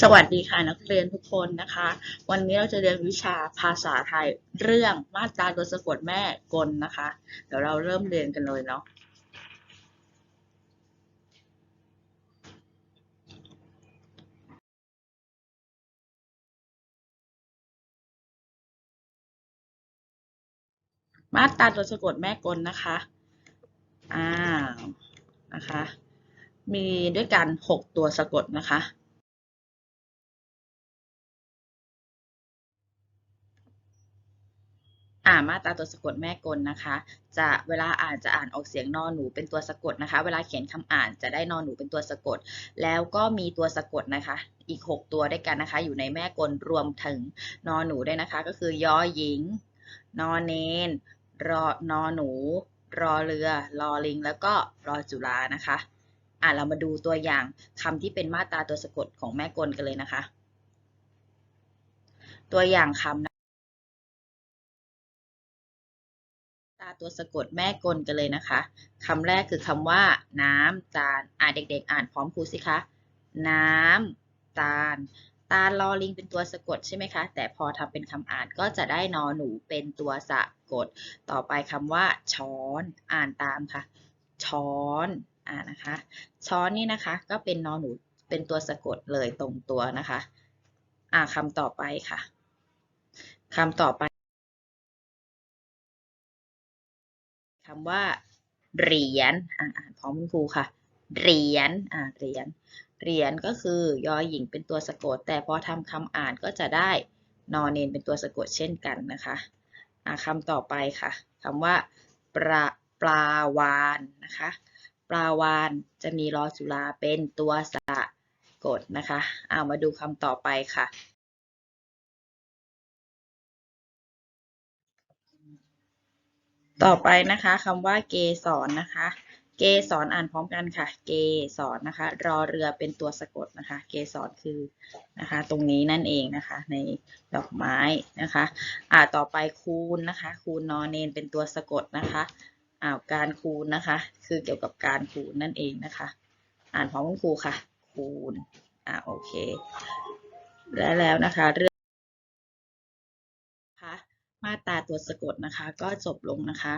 สวัสดีค่ะนักเรียนทุกคนนะคะ วันนี้เราจะเรียนวิชาภาษาไทยเรื่องมาตราตัวสะกดแม่กลนะคะ เดี๋ยวเราเริ่มเรียนกันเลยเนาะมาตราตัวสะกดแม่กลนะคะอ้าวนะคะ มีด้วยกันหกตัวสะกดนะคะ อ่ามาตราตัวสะกดแม่กลนะคะ จะเวลาอ่านจะอ่านออกเสียงนอหนูเป็นตัวสะกดนะคะ เวลาเขียนคำอ่านจะได้นอหนูเป็นตัวสะกด แล้วก็มีตัวสะกดนะคะ อีก 6 ตัวด้วยกันนะคะ อยู่ในแม่กลรวมถึงนอหนูด้วยนะคะ ก็คือยอหญิง นอเนนรอนอหนู รอเรือ รอลิง แล้วก็รอจุฬานะคะอ่าเรามาดูตัวอย่างคำที่เป็นมาตราตัวสะกดของแม่กลกันเลยนะคะ ตัวอย่างคำนะตรา ตัวสะกดแม่กลกันเลยนะคะคำแรกคือคำว่า น้ำตาลอ่านเด็ก ๆ อ่านพร้อมครูสิคะ น้ำตาล ตาลลอลิงเป็นตัวสะกดใช่ไหมคะ แต่พอทำเป็นคำอ่านก็จะได้นอหนูเป็นตัวสะกด ต่อไปคำว่า ช้อนอ่านตามค่ะ ช้อนอ่านะคะ ช้อนนี่นะคะก็เป็นนอหนูเป็นตัวสะกดเลยตรงตัวนะคะ อ่าคำต่อไปค่ะคำต่อไป คำว่า เหรียญอ่านพร้อมคุณครูค่ะ เหรียญอ่าเหรียญเหรียญก็คือยอหญิงเป็นตัวสะกด แต่พอทำคำอ่านก็จะได้นอเนนเป็นตัวสะกดเช่นกันนะคะอ่าคำต่อไปค่ะคำว่าปลาปลาวานนะคะปลาวานจะมีรอจุฬาเป็นตัวสะกดนะคะเอามาดูคำต่อไปค่ะ ต่อไปนะคะคำว่าเกสรนะคะ เกสรอ่านพร้อมกันค่ะ เกสรนะคะ รอเรือเป็นตัวสะกดนะคะ เกสรคือนะคะ ตรงนี้นั่นเองนะคะ ในดอกไม้นะคะ อ่าต่อไปคูณนะคะ คูณนอเนนเป็นตัวสะกดนะคะอ่าการคูณนะคะ คือเกี่ยวกับการคูณนั่นเองนะคะ อ่านพร้อมคุณครูค่ะ คูณอ่าโอเค และแล้วนะคะเรื่องนะคะ มาตราตัวสะกดนะคะ ก็จบลงนะคะ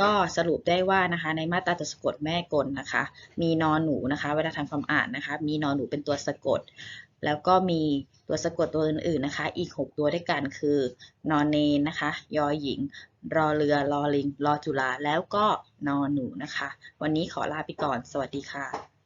ก็สรุปได้ว่านะคะในมาตราตัวสะกดแม่กลนะคะ มีนอนหนูนะคะ เวลาทำความอ่านนะคะ มีนอนหนูเป็นตัวสะกด แล้วก็มีตัวสะกดตัวอื่นๆนะคะ อีก 6 ตัวด้วยกันคือนอนเนนนะคะ ยอหญิง รอเรือรอลิง รอจุฬาแล้วก็นอนหนูนะคะ วันนี้ขอลาไปก่อน สวัสดีค่ะ